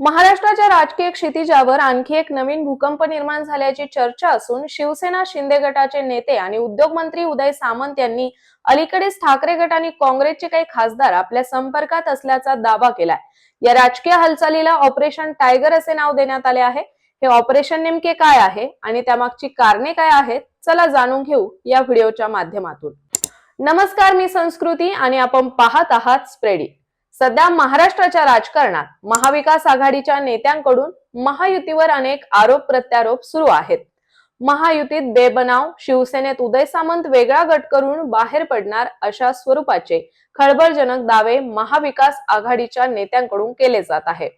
महाराष्ट्राच्या राजकीय क्षितिजावर आणखी एक नवीन भूकंप निर्माण झाल्याची चर्चा असून शिवसेना शिंदे गटाचे नेते आणि उद्योगमंत्री उदय सामंत यांनी अलीकडेच ठाकरे गट आणि काँग्रेसचे काही खासदार आपल्या संपर्कात असल्याचा दावा केलाय. या राजकीय हालचालीला ऑपरेशन टायगर असे नाव देण्यात आले आहे. हे ऑपरेशन नेमके काय आहे आणि त्यामागची कारणे काय आहेत चला जाणून घेऊ या व्हिडिओच्या माध्यमातून. नमस्कार मी संस्कृती आणि आपण पाहत आहात स्प्रेडी सध्या महाराष्ट्राच्या राजकारणात महाविकास आघाडीच्या नेत्यांकडून महायुतीवर अनेक आरोप प्रत्यारोप सुरू आहेत. महायुतीत बेबनाव शिवसेनेत उदय सामंत वेगळा गट करून बाहेर पडणार अशा स्वरूपाचे खळबळजनक दावे महाविकास आघाडीच्या नेत्यांकडून केले जात आहे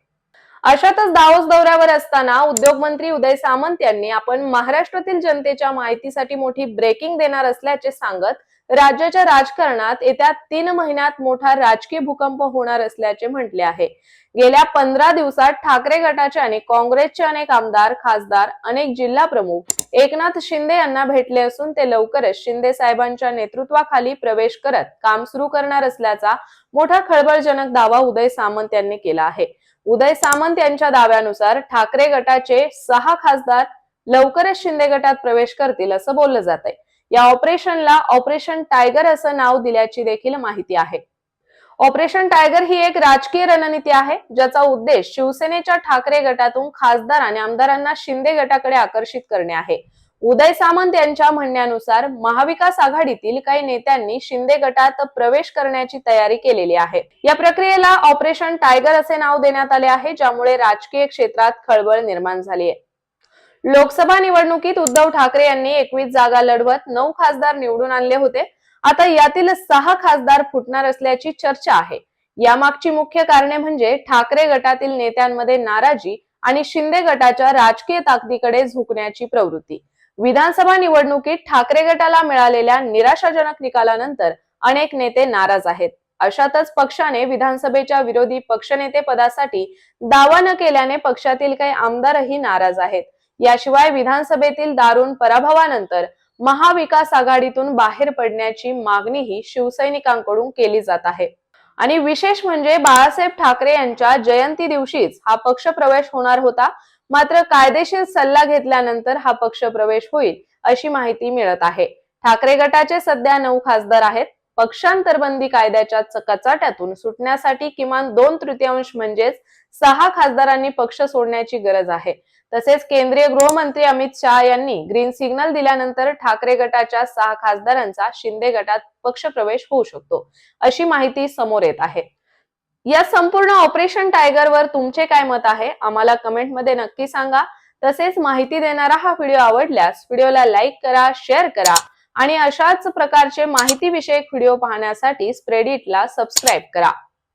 अशातच दावोस दौऱ्यावर असताना उद्योगमंत्री उदय सामंत यांनी आपण महाराष्ट्रातील जनतेच्या माहितीसाठी मोठी ब्रेकिंग देणार असल्याचे सांगत राज्याच्या राजकारणात येत्या तीन महिन्यात मोठा राजकीय भूकंप होणार असल्याचे म्हटले आहे. गेल्या पंधरा दिवसात ठाकरे गटाचे आणि काँग्रेसचे अनेक आमदार खासदार अनेक जिल्हा प्रमुख एकनाथ शिंदे यांना भेटले असून ते लवकरच शिंदे साहेबांच्या नेतृत्वाखाली प्रवेश करत काम सुरू करणार असल्याचा मोठा खळबळजनक दावा उदय सामंत यांनी केला आहे. उदय सामंत यांच्या दाव्यानुसार ठाकरे गटाचे सहा खासदार लवकरच शिंदे गटात प्रवेश करतील असं बोललं जात आहे या ऑपरेशनला ऑपरेशन टायगर असं नाव दिल्याची देखील माहिती आहे. ऑपरेशन टायगर ही एक राजकीय रणनीती आहे ज्याचा उद्देश शिवसेनेच्या ठाकरे गटातून खासदार आणि आमदारांना शिंदे गटाकडे आकर्षित करणे आहे. उदय सामंत यांच्या म्हणण्यानुसार महाविकास आघाडीतील काही नेत्यांनी शिंदे गटात प्रवेश करण्याची तयारी केलेली आहे. या प्रक्रियेला ऑपरेशन टायगर असे नाव देण्यात आले आहे ज्यामुळे राजकीय क्षेत्रात खळबळ निर्माण झाली आहे. लोकसभा निवडणुकीत उद्धव ठाकरे यांनी एकवीस जागा लढवत नऊ खासदार निवडून आणले होते. आता यातील सहा खासदार फुटणार असल्याची चर्चा आहे. यामागची मुख्य कारणे म्हणजे ठाकरे गटातील नेत्यांमध्ये नाराजी आणि शिंदे गटाच्या राजकीय ताकदीकडे झुकण्याची प्रवृत्ती. विधानसभा निवडणुकीत ठाकरे गटाला मिळालेल्या निराशाजनक निकालानंतर अनेक नेते नाराज आहेत. अशातच पक्षाने विधानसभेच्या विरोधी पक्षनेते पदासाठी दावा न केल्याने पक्षातील काही आमदारही नाराज आहेत. याशिवाय विधानसभेतील दारुण पराभवानंतर महाविकास आघाडीतून बाहेर पडण्याची मागणीही शिवसैनिकांकडून केली जात आहे. आणि विशेष म्हणजे बाळासाहेब ठाकरे यांच्या जयंती दिवशीच हा पक्ष प्रवेश होणार होता. मात्र कायदेशीर सल्ला घेतल्यानंतर हा पक्ष प्रवेश होईल अशी माहिती मिळत आहे. ठाकरे गटाचे सध्या नऊ खासदार आहेत. पक्षांतरबंदी कायद्याच्या च- कचाट्यातून सुटण्यासाठी किमान दोन तृतीयांश म्हणजेच सहा खासदारांनी पक्ष सोडण्याची गरज आहे. तसेच केंद्रीय गृहमंत्री अमित शहा यांनी ग्रीन सिग्नल दिल्यानंतर ठाकरे गटाच्या सहा खासदारांचा शिंदे गटात पक्षप्रवेश होऊ शकतो अशी माहिती समोर येत आहे. या संपूर्ण ऑपरेशन टायगर वर तुमचे काय मत आहे? आम्हाला कमेंटमध्ये नक्की सांगा. तसेच माहिती देणारा हा व्हिडिओ आवडल्यास व्हिडिओला लाईक करा शेअर करा आणि अशाच प्रकारचे माहितीविषयक व्हिडिओ पाहण्यासाठी स्प्रेडिटला सबस्क्राईब करा.